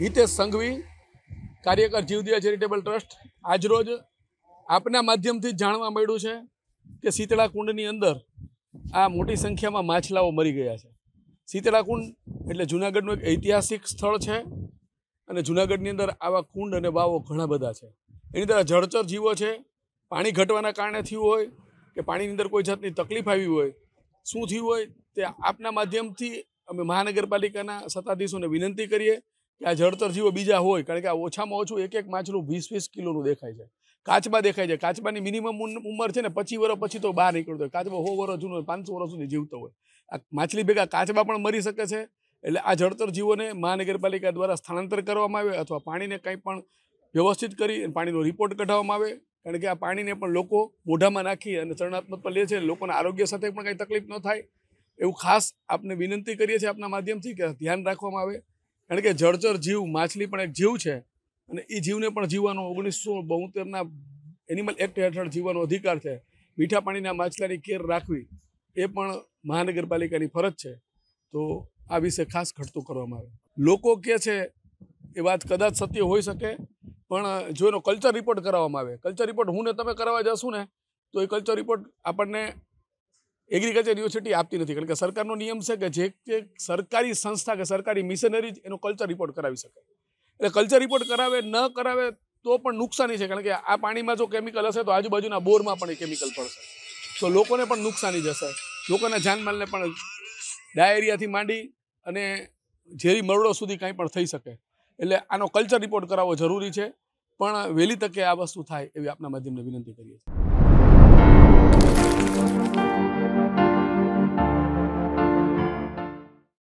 હિતેશ સંઘવી, કાર્યકર Jivdaya charitable trust. આજરોજ આપના માધ્યમથી જાણવા મળ્યું છે કે શીતળા કુંડની અંદર આ મોટી સંખ્યામાં માછલાઓ મરી ગયા છે. શીતળા કુંડ એટલે જૂનાગઢનું એક ઐતિહાસિક સ્થળ છે અને જૂનાગઢની અંદર આવા કુંડ અને વાવો ઘણા બધા છે. એની અંદર જળચર જીવો છે. પાણી ઘટવાના કારણે થયું હોય કે પાણીની અંદર કોઈ જાતની તકલીફ આવી હોય, શું થયું હોય તે આપના માધ્યમથી અમે મહાનગરપાલિકાના સત્તાધીશોને વિનંતી કરીએ કે આ જળતર જીવો બીજા હોય, કારણ કે આ ઓછામાં ઓછું એક એક માછલું વીસ વીસ કિલોનું દેખાય છે. કાચબા દેખાય છે. કાચબાની મિનિમમ ઉંમર છે ને પચીસ વર્ષ પછી તો બહાર નીકળતો હોય. કાચબા સો વર્ષ જૂનો પાંચસો વર્ષ સુધી જીવતો હોય. આ માછલી ભેગા કાચબા પણ મરી શકે છે, એટલે આ જળતર જીવોને મહાનગરપાલિકા દ્વારા સ્થળાંતર કરવામાં આવે અથવા પાણીને કંઈ પણ વ્યવસ્થિત કરી પાણીનો રિપોર્ટ કઢાવવામાં આવે. કારણ કે આ પાણીને પણ લોકો મોઢામાં નાખી અને ચરણાત્મક પર લે છે. લોકોના આરોગ્ય સાથે પણ કંઈ તકલીફ ન થાય. એવું ખાસ આપને વિનંતી કરીએ છીએ આપના માધ્યમથી કે ધ્યાન રાખવામાં આવે. કારણ કે જળચર જીવ, માછલી પણ એક જીવ છે અને એ જીવને પણ જીવવાનો ઓગણીસો બોતેરના એનિમલ એક્ટ હેઠળ જીવવાનો અધિકાર છે. મીઠા પાણીના માછલાની કેર રાખવી એ પણ મહાનગરપાલિકાની ફરજ છે. તો આ વિશે ખાસ ઘટતું કરવામાં આવે. લોકો કે છે, એ વાત કદાચ સત્ય હોઈ શકે પણ જો એનો કલ્ચર રિપોર્ટ કરાવવામાં આવે. કલ્ચર રિપોર્ટ હું ને તમે કરાવવા જશું ને, તો એ કલ્ચર રિપોર્ટ આપણને એગ્રીકલ્ચર યુનિવર્સિટી આપતી નથી. કારણ કે સરકારનો નિયમ છે કે જે કે સરકારી સંસ્થા કે સરકારી મિશનરી જ એનો કલ્ચર રિપોર્ટ કરાવી શકે. એટલે કલ્ચર રિપોર્ટ કરાવે, ન કરાવે તો પણ નુકસાની છે. કારણ કે આ પાણીમાં જો કેમિકલ હશે તો આજુબાજુના બોરમાં પણ એ કેમિકલ પડશે. તો લોકોને પણ નુકસાની જશે. લોકોના જાનમાલને પણ ડાયરિયાથી માંડી અને ઝેરી મરડો સુધી કાંઈ પણ થઈ શકે. એટલે આનો કલ્ચર રિપોર્ટ કરાવવો જરૂરી છે. પણ વહેલી તકે આ વસ્તુ થાય એવી આપના માધ્યમને વિનંતી કરીએ છીએ.